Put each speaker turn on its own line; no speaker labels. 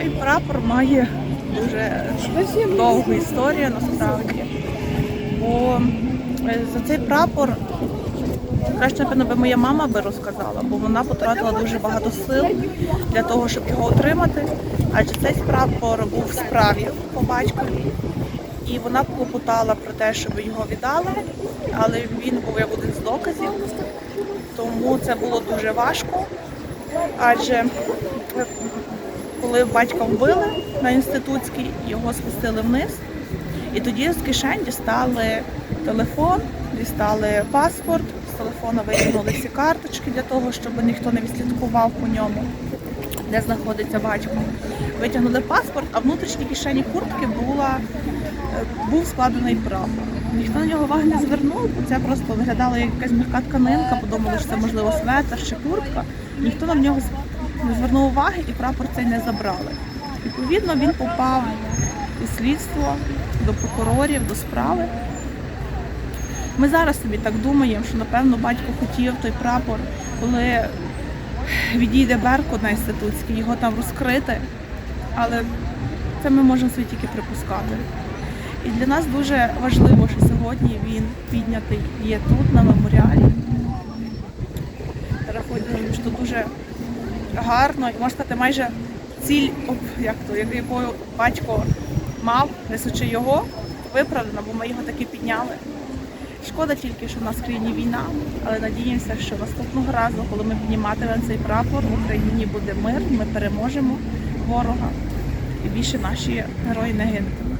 Цей прапор має дуже довгу історію насправді. Бо е, за цей прапор краще, напевно, би моя мама би розказала, бо вона потратила дуже багато сил для того, щоб його отримати. Адже цей прапор був в справі по батькові. І вона клопотала про те, щоб його віддали, але він був як один з доказів. Тому це було дуже важко. Адже е, коли батька вбили на інститутській, його спустили вниз. І тоді з кишень дістали телефон, дістали паспорт, з телефона витягнули всі карточки для того, щоб ніхто не відслідкував по ньому, де знаходиться батько. Витягнули паспорт, а внутрішній кишені куртки була, е, був складений прапор. Ніхто на нього уваги не звернув, бо це просто виглядало як якась м'яка тканинка, подумали, що це можливо светр чи куртка. Ніхто на нього не звернув уваги і прапор цей не забрали. Відповідно, він попав у слідство до прокурорів, до справи. Ми зараз собі так думаємо, що напевно батько хотів той прапор, коли відійде Беркут на інститутський, його там розкрити. Але це ми можемо собі тільки припускати. І для нас дуже важливо, що сьогодні він піднятий є тут, на меморіалі. Рахуємо, що дуже гарно і можна сказати, майже ціль, як то, якою батько мав, несучи його, виправдано, бо ми його таки підняли. Шкода тільки, що в нас в країні війна, але надіємося, що наступного разу, коли ми підніматимемо цей прапор, в Україні буде мир, ми переможемо ворога і більше наші герої не гинуть.